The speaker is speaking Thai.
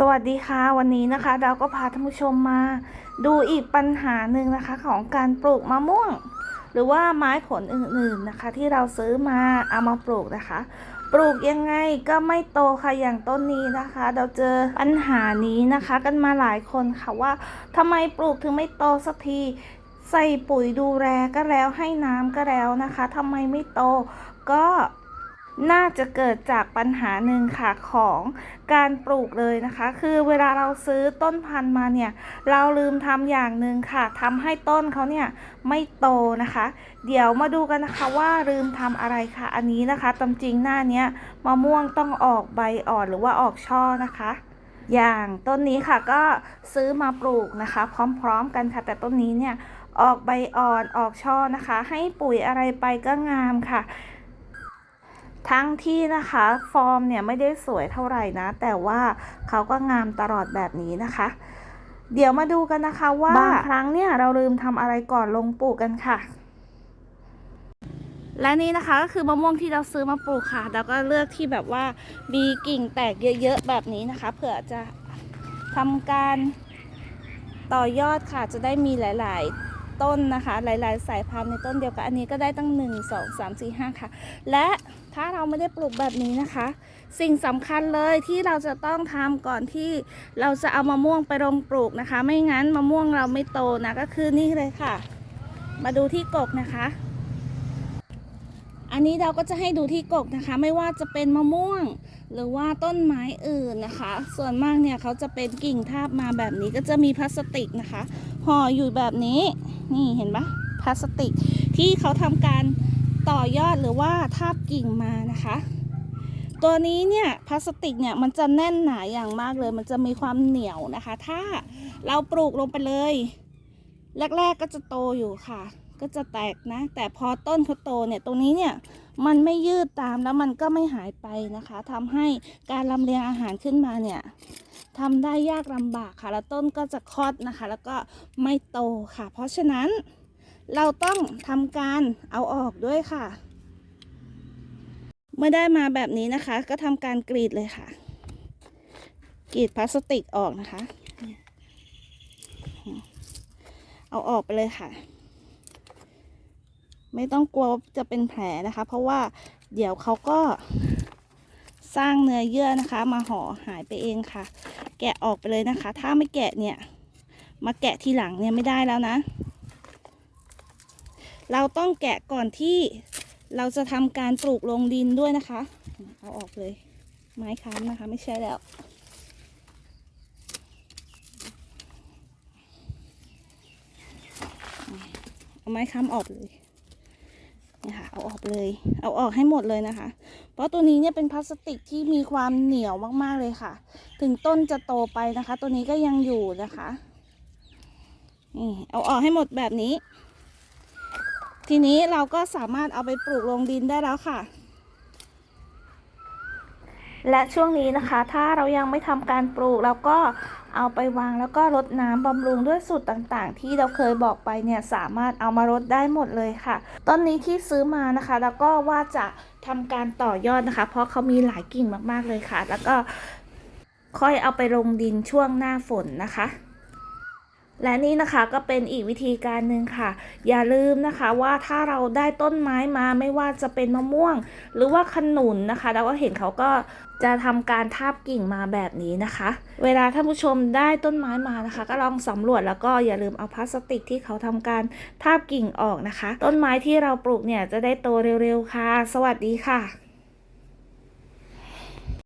สวัสดีค่ะวันนี้นะคะเราก็พาท่านผู้ชมมา ดูอีกปัญหาหนึ่งนะคะของการปลูกมะม่วง หรือว่าไม้ผลอื่นๆนะคะ ที่เราซื้อมาเอามาปลูกนะคะ ปลูกยังไงก็ไม่โตค่ะอย่างต้นนี้นะคะ เราเจอปัญหานี้นะคะ กันมาหลายคนค่ะว่าทำไมปลูกถึงไม่โตสักทีใส่ปุ๋ยดูแลก็แล้วให้น้ำก็แล้วนะคะทำไมไม่โตก็ น่าจะเกิดจากปัญหาหนึ่งค่ะของการปลูกเลยนะคะ คือเวลาเราซื้อต้นพันธุ์มาเนี่ย เราลืมทำอย่างหนึ่งค่ะทำให้ต้นเขาเนี่ยไม่โตนะคะ เดี๋ยวมาดูกันนะคะว่าลืมทำอะไรค่ะ อันนี้นะคะตามจริงหน้าเนี้ยมะม่วงต้องออกใบอ่อนหรือว่าออกช่อนะคะอย่างต้นนี้ค่ะก็ซื้อมาปลูกนะคะ พร้อมๆกันค่ะ แต่ต้นนี้เนี่ยออกใบอ่อนออกช่อนะคะ ให้ปุ๋ยอะไรไปก็งามค่ะ ทั้งที่นะคะฟอร์มเนี่ยไม่ได้สวยเท่าไหร่นะ แต่ว่าเขาก็งามตลอดแบบนี้นะคะ เดี๋ยวมาดูกันนะคะว่าบางครั้งเนี่ยเราลืมทำอะไรก่อนลงปลูกกันค่ะ และนี่นะคะก็คือมะม่วงที่เราซื้อมาปลูกค่ะ แล้วก็เลือกที่แบบว่ามีกิ่งแตกเยอะๆแบบนี้นะคะ เผื่อจะทำการต่อยอดค่ะจะได้มีหลาย ๆ ต้นนะคะ หลายๆ สายพันธุ์ในต้นเดียวกัน อันนี้ก็ได้ตั้ง 1 2 3 4 5 ค่ะ และถ้าเราไม่ได้ปลูกแบบนี้นะคะ สิ่งสำคัญเลยที่เราจะต้องทำก่อนที่เราจะเอามะม่วงไปลงปลูกนะคะ ไม่งั้นมะม่วงเราไม่โตนะก็คือนี่เลยค่ะ มาดูที่กกนะคะ อันนี้เราก็จะให้ดูที่กกนะคะ ไม่ว่าจะเป็นมะม่วง หรือว่าต้นไม้อื่นนะคะ ส่วนมากเนี่ยเขาจะเป็นกิ่งทาบมาแบบนี้ก็จะมีพลาสติกนะคะห่ออยู่แบบนี้ นี่เห็นปะพลาสติกที่เขาทำการต่อยอดหรือว่าทาบกิ่งมานะคะ ตัวนี้เนี่ยพลาสติกเนี่ยมันจะแน่นหนาอย่างมากเลย มันจะมีความเหนียวนะคะ ถ้าเราปลูกลงไปเลย แรก ๆก็จะโตอยู่ค่ะ ก็จะแตกนะ แต่พอต้นเขาโตเนี่ยตรงนี้เนี่ยมันไม่ยืดตามแล้วมันก็ไม่หายไปนะคะทำให้การลำเลียงอาหารขึ้นมาเนี่ยทำได้ยากลำบากค่ะ แล้วต้นก็จะคลอดนะคะ แล้วก็ไม่โตค่ะ เพราะฉะนั้นเราต้องทำการเอาออกด้วยค่ะ เมื่อได้มาแบบนี้นะคะ ก็ทำการกรีดเลยค่ะ กรีดพลาสติกออกนะคะ เอาออกไปเลยค่ะ ไม่ต้องกลัวจะเป็นแผลนะคะ เพราะว่าเดี๋ยวเขาก็สร้างเนื้อเยื่อนะคะ มาห่อหายไปเองค่ะ แกะออกไปเลยนะคะ ถ้าไม่แกะเนี่ย มาแกะทีหลังเนี่ยไม่ได้แล้วนะ เราต้องแกะก่อนที่เราจะทำการปลูกลงดินด้วยนะคะ เอาออกเลย ไม้ค้ำนะคะ ไม่ใช่แล้วเอาไม้ค้ำออกเลย เอาออกเลย เอาออกให้หมดเลยนะคะ เพราะตัวนี้เนี่ยเป็นพลาสติกที่มีความเหนียวมากๆเลยค่ะ ถึงต้นจะโตไปนะคะ ตัวนี้ก็ยังอยู่นะคะนี่เอาออกให้หมดแบบนี้ ทีนี้เราก็สามารถเอาไปปลูกลงดินได้แล้วค่ะและช่วงนี้นะคะ ถ้าเรายังไม่ทำการปลูกเราก็ เอาไปวางแล้วก็รดน้ำบำรุงด้วยสูตรต่างๆ ที่เราเคยบอกไปเนี่ยสามารถเอามารดได้หมดเลยค่ะ ต้นนี้ที่ซื้อมานะคะ แล้วก็ว่าจะทำการต่อยอดนะคะ เพราะเขามีหลายกิ่งมากๆเลยค่ะ แล้วก็ค่อยเอาไปลงดินช่วงหน้าฝนนะคะ และนี่นะคะก็เป็นอีกวิธีการหนึ่งค่ะ อย่าลืมนะคะว่าถ้าเราได้ต้นไม้มาไม่ว่าจะเป็นมะม่วง หรือว่าขนุนนะคะแล้วก็เห็นเขาก็จะทำการทาบกิ่งมาแบบนี้นะคะ เวลาท่านผู้ชมได้ต้นไม้มานะคะ ก็ลองสำรวจแล้วก็อย่าลืมเอาพลาสติกที่เขาทำการทาบกิ่งออกนะคะ ต้นไม้ที่เราปลูกเนี่ยจะได้โตเร็วๆค่ะ สวัสดีค่ะ